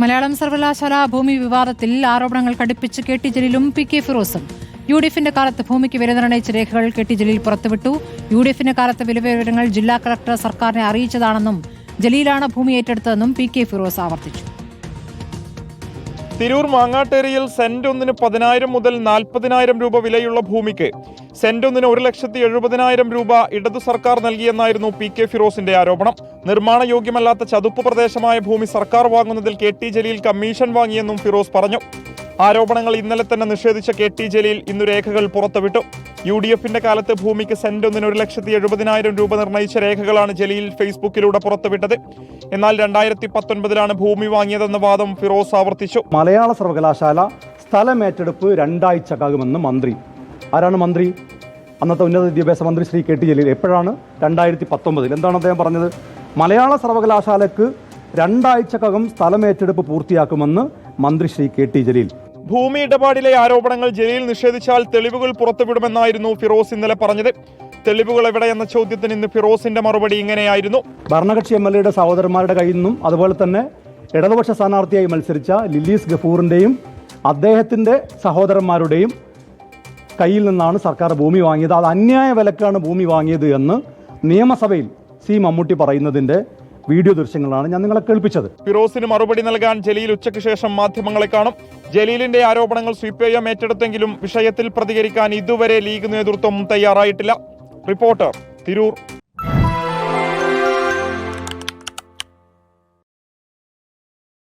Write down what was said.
മലയാളം സർവകലാശാല ഭൂമി വിവാദത്തിൽ ആരോപണങ്ങൾ കടുപ്പിച്ച് കെ ടി ജലീലും പി കെ ഫിറോസും. യു ഡി എഫിന്റെ കാലത്ത് ഭൂമിക്ക് വില നിർണയിച്ച രേഖകൾ കെ ടി ജലീൽ പുറത്തുവിട്ടു. യു ഡി എഫിന്റെ കാലത്ത് വിലവിവരങ്ങൾ ജില്ലാ കളക്ടർ സർക്കാരിനെ അറിയിച്ചതാണെന്നും ജലീലാണ് ഭൂമി ഏറ്റെടുത്തതെന്നും പി കെ ഫിറോസ് ആവർത്തിച്ചു. തിരൂർ മാങ്ങാട്ടേരിയിൽ സെന്റ് ഒന്നിന് പതിനായിരം മുതൽ നാൽപ്പതിനായിരം രൂപ വിലയുള്ള ഭൂമിക്ക്. സെന്റ് ഒന്നിന് ഒരു ലക്ഷത്തി എഴുപതിനായിരം രൂപ ഇടതു സർക്കാർ നൽകിയെന്നായിരുന്നു പി കെ ഫിറോസിന്റെ ആരോപണം. നിർമ്മാണ യോഗ്യമല്ലാത്ത ചതുപ്പ് പ്രദേശമായ ഭൂമി സർക്കാർ വാങ്ങുന്നതിൽ കെ ടി ജലീൽ കമ്മീഷൻ വാങ്ങിയെന്നും ഫിറോസ് പറഞ്ഞു. ആരോപണങ്ങൾ ഇന്നലെ തന്നെ നിഷേധിച്ച കെ ടി ജലീൽ ഇന്ന് രേഖകൾ പുറത്തുവിട്ടു. യു ഡി എഫിന്റെ കാലത്ത് ഭൂമിക്ക് സെന്റ് ഒന്നിന് ഒരു ലക്ഷത്തി എഴുപതിനായിരം രൂപ നിർണയിച്ച രേഖകളാണ് ജലീൽ ഫേസ്ബുക്കിലൂടെ പുറത്തുവിട്ടത്. എന്നാൽ രണ്ടായിരത്തി പത്തൊൻപതിലാണ് ഭൂമി വാങ്ങിയതെന്ന വാദം ഫിറോസ് ആവർത്തിച്ചു. മലയാള സർവകലാശാല സ്ഥലമേറ്റെടുപ്പ് രണ്ടാഴ്ചക്കാകുമെന്ന് മന്ത്രി. ആരാണ് മന്ത്രി? അന്നത്തെ ഉന്നത വിദ്യാഭ്യാസ മന്ത്രി ശ്രീ കെ ടി ജലീൽ. എപ്പോഴാണ്? രണ്ടായിരത്തി പത്തൊമ്പതിൽ. എന്താണ് അദ്ദേഹം പറഞ്ഞത്? മലയാള സർവകലാശാലയ്ക്ക് രണ്ടാഴ്ചക്കകം സ്ഥലമേറ്റെടുപ്പ് പൂർത്തിയാക്കുമെന്ന് മന്ത്രി ശ്രീ കെ ടി ജലീൽ. ഭൂമി ഇടപാടിലെ ആരോപണങ്ങൾ ജലീൽ നിഷേധിച്ചാൽ തെളിവുകൾ പുറത്തുവിടുമെന്നായിരുന്നു ഫിറോസ് ഇന്നലെ പറഞ്ഞത്. തെളിവുകൾ എവിടെ എന്ന ചോദ്യത്തിന് ഇന്ന് ഫിറോസിന്റെ മറുപടി ഇങ്ങനെയായിരുന്നു. ഭരണകക്ഷി എം എൽ എയുടെ സഹോദരന്മാരുടെ കയ്യിൽ നിന്നും അതുപോലെ തന്നെ ഇടതുപക്ഷ സ്ഥാനാർത്ഥിയായി മത്സരിച്ച ലില്ലീസ് ഗഫൂറിന്റെയും അദ്ദേഹത്തിന്റെ സഹോദരന്മാരുടെയും കയ്യിൽ നിന്നാണ് സർക്കാർ ഭൂമി വാങ്ങിയത്. അത് അന്യായ വിലക്കാണ് ഭൂമി വാങ്ങിയത് എന്ന് നിയമസഭയിൽ സി മമ്മൂട്ടി പറയുന്നതിന്റെ വീഡിയോ ദൃശ്യങ്ങളാണ് ഞാൻ നിങ്ങളെ കേൾപ്പിച്ചത്. ഫിറോസിന് മറുപടി നൽകാൻ ജലീൽ ഉച്ചയ്ക്ക് ശേഷം മാധ്യമങ്ങളെ കാണും. ജലീലിന്റെ ആരോപണങ്ങൾ സി പി ഐ എം ഏറ്റെടുത്തെങ്കിലും വിഷയത്തിൽ പ്രതികരിക്കാൻ ഇതുവരെ ലീഗ് നേതൃത്വം തയ്യാറായിട്ടില്ല. റിപ്പോർട്ടർ തിരൂർ.